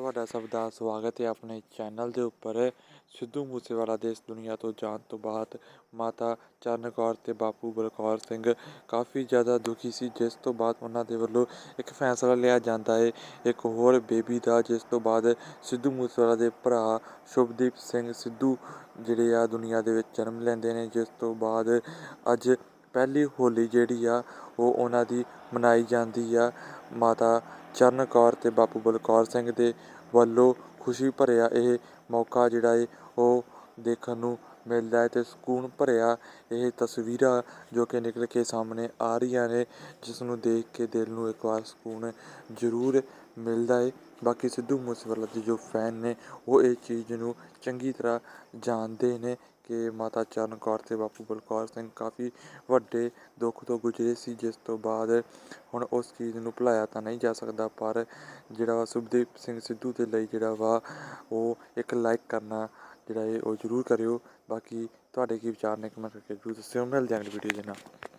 ਤੁਹਾਡਾ ਸਭ ਦਾ ਸਵਾਗਤ ਹੈ ਆਪਣੇ ਚੈਨਲ ਦੇ ਉੱਪਰ। ਸਿੱਧੂ ਮੂਸੇਵਾਲਾ ਦੇ ਇਸ ਦੁਨੀਆ ਤੋਂ ਜਾਣ ਤੋਂ ਬਾਅਦ ਮਾਤਾ ਚਰਨ ਕੌਰ ਤੇ ਬਾਪੂ ਬਲਕੌਰ ਸਿੰਘ ਕਾਫੀ ਜ਼ਿਆਦਾ ਦੁਖੀ ਸੀ, ਜਿਸ ਤੋਂ ਬਾਅਦ ਉਹਨਾਂ ਦੇ ਵੱਲੋਂ ਇੱਕ ਫੈਸਲਾ ਲਿਆ ਜਾਂਦਾ ਹੈ। ਇੱਕ ਹੋਰ ਬੇਬੀ ਦਾ, ਜਿਸ ਤੋਂ ਬਾਅਦ ਸਿੱਧੂ ਮੂਸੇਵਾਲਾ ਦੇ ਭਰਾ ਸ਼ੁਭਦੀਪ ਸਿੰਘ ਸਿੱਧੂ ਜਿਹੜੇ ਆ ਦੁਨੀਆ ਦੇ ਵਿੱਚ ਜਨਮ ਲੈਂਦੇ ਨੇ, ਜਿਸ ਤੋਂ ਬਾਅਦ ਅੱਜ ਪਹਿਲੀ ਹੋਲੀ ਜਿਹੜੀ ਆ, ਉਹ ਉਹਨਾਂ ਦੀ ਮਨਾਈ ਜਾਂਦੀ ਆ। ਮਾਤਾ ਚਰਨ ਕੌਰ ਅਤੇ ਬਾਪੂ ਬਲਕੌਰ ਸਿੰਘ ਦੇ ਵੱਲੋਂ ਖੁਸ਼ੀ ਭਰਿਆ ਇਹ ਮੌਕਾ ਜਿਹੜਾ ਹੈ ਉਹ ਦੇਖਣ ਨੂੰ ਮਿਲਦਾ ਹੈ ਤੇ ਸਕੂਨ ਭਰਿਆ ਇਹ ਤਸਵੀਰਾਂ ਜੋ ਕਿ ਨਿਕਲ ਕੇ ਸਾਹਮਣੇ ਆ ਰਹੀਆਂ ਨੇ ਜਿਸ ਨੂੰ ਦੇਖ ਕੇ ਦਿਲ ਨੂੰ ਇੱਕ ਵਾਰ ਸਕੂਨ ਜ਼ਰੂਰ ਮਿਲਦਾ ਹੈ। ਬਾਕੀ ਸਿੱਧੂ ਮੂਸੇਵਾਲਾ ਦੇ ਜੋ ਫੈਨ ਨੇ, ਉਹ ਇਹ ਚੀਜ਼ ਨੂੰ ਚੰਗੀ ਤਰ੍ਹਾਂ ਜਾਣਦੇ ਨੇ ਕਿ ਮਾਤਾ ਚਰਨ ਕੌਰ ਤੇ ਬਾਪੂ ਬਲਕੌਰ ਸਿੰਘ ਕਾਫੀ ਵੱਡੇ ਦੁੱਖ ਤੋਂ ਗੁਜ਼ਰੇ ਸੀ, ਜਿਸ ਤੋਂ ਬਾਅਦ ਹੁਣ ਉਸ ਚੀਜ਼ ਨੂੰ ਭੁਲਾਇਆ ਤਾਂ ਨਹੀਂ ਜਾ ਸਕਦਾ, ਪਰ ਜਿਹੜਾ ਵਾ ਸੁਖਦੀਪ ਸਿੰਘ ਸਿੱਧੂ ਦੇ ਲਈ ਜਿਹੜਾ ਵਾ, ਉਹ ਇੱਕ ਲਾਈਕ ਕਰਨਾ ਜਿਹੜਾ ਇਹ ਉਹ ਜ਼ਰੂਰ ਕਰਿਓ। ਬਾਕੀ ਤੁਹਾਡੇ ਕੀ ਵਿਚਾਰ ਨੇ ਕਮੈਂਟ ਕਰਕੇ ਜ਼ਰੂਰ ਦੱਸਿਓ। ਮਿਲਦੇ ਹਾਂ ਅਗਲੀ ਵੀਡੀਓ ਦੇ ਨਾਲ।